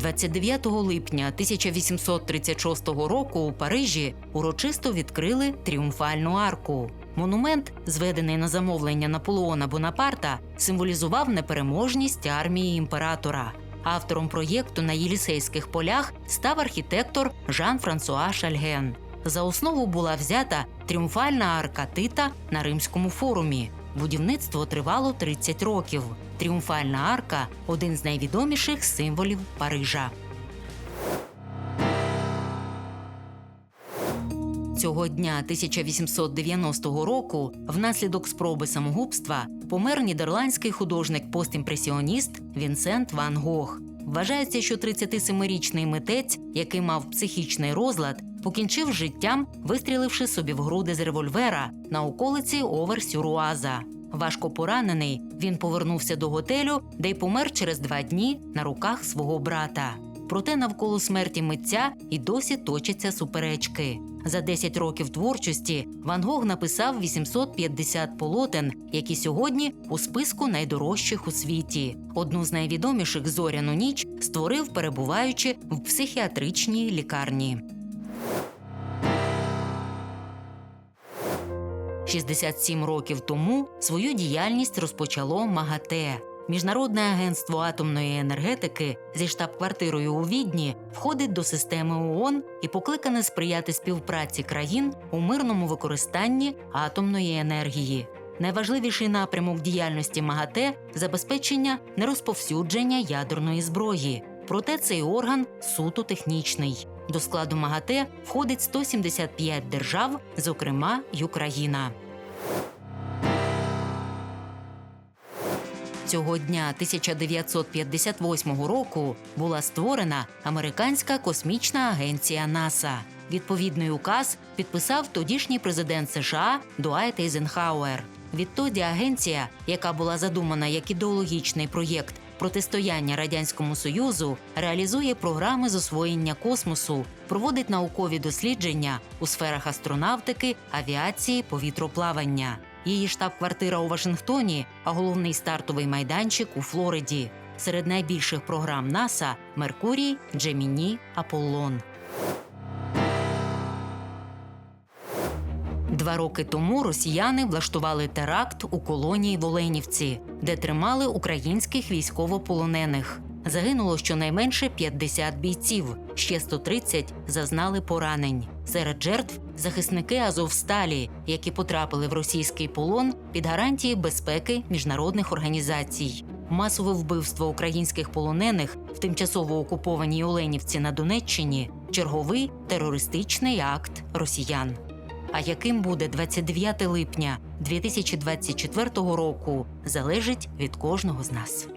29 липня 1836 року у Парижі урочисто відкрили тріумфальну арку. Монумент, зведений на замовлення Наполеона Бонапарта, символізував непереможність армії імператора. Автором проєкту на Єлісейських полях став архітектор Жан-Франсуа Шальген. За основу була взята тріумфальна арка Тита на Римському форумі. Будівництво тривало 30 років. Тріумфальна арка один з найвідоміших символів Парижа. Цього дня 1890 року, внаслідок спроби самогубства, помер нідерландський художник-постімпресіоніст Вінсент Ван Гог. Вважається, що 37-річний митець, який мав психічний розлад, покінчив життям, вистріливши собі в груди з револьвера на околиці Овер-Сюруаза. Важко поранений, він повернувся до готелю, де й помер через два дні на руках свого брата. Проте навколо смерті митця і досі точаться суперечки. За 10 років творчості Ван Гог написав 850 полотен, які сьогодні у списку найдорожчих у світі. Одну з найвідоміших зоряну ніч створив, перебуваючи в психіатричній лікарні. 67 років тому свою діяльність розпочало МАГАТЕ. Міжнародне агентство атомної енергетики зі штаб-квартирою у Відні входить до системи ООН і покликане сприяти співпраці країн у мирному використанні атомної енергії. Найважливіший напрямок діяльності МАГАТЕ забезпечення нерозповсюдження ядерної зброї. Проте цей орган суто технічний. До складу МАГАТЕ входить 175 держав, зокрема й Україна. Цього дня 1958 року була створена американська космічна агенція НАСА. Відповідний указ підписав тодішній президент США Дуайт Ейзенхауер. Відтоді агенція, яка була задумана як ідеологічний проєкт протистояння радянському союзу, реалізує програми з освоєння космосу, проводить наукові дослідження у сферах астронавтики, авіації, повітроплавання. Її штаб-квартира у Вашингтоні, а головний стартовий майданчик у Флориді. Серед найбільших програм НАСА Меркурій, Джеміні, Аполлон. Два роки тому росіяни влаштували теракт у колонії в Оленівці, де тримали українських військовополонених. Загинуло щонайменше 50 бійців, ще 130 зазнали поранень. Серед жертв захисники Азовсталі, які потрапили в російський полон під гарантії безпеки міжнародних організацій. Масове вбивство українських полонених в тимчасово окупованій Оленівці на Донеччині черговий терористичний акт росіян. А яким буде 29 липня 2024 року, залежить від кожного з нас.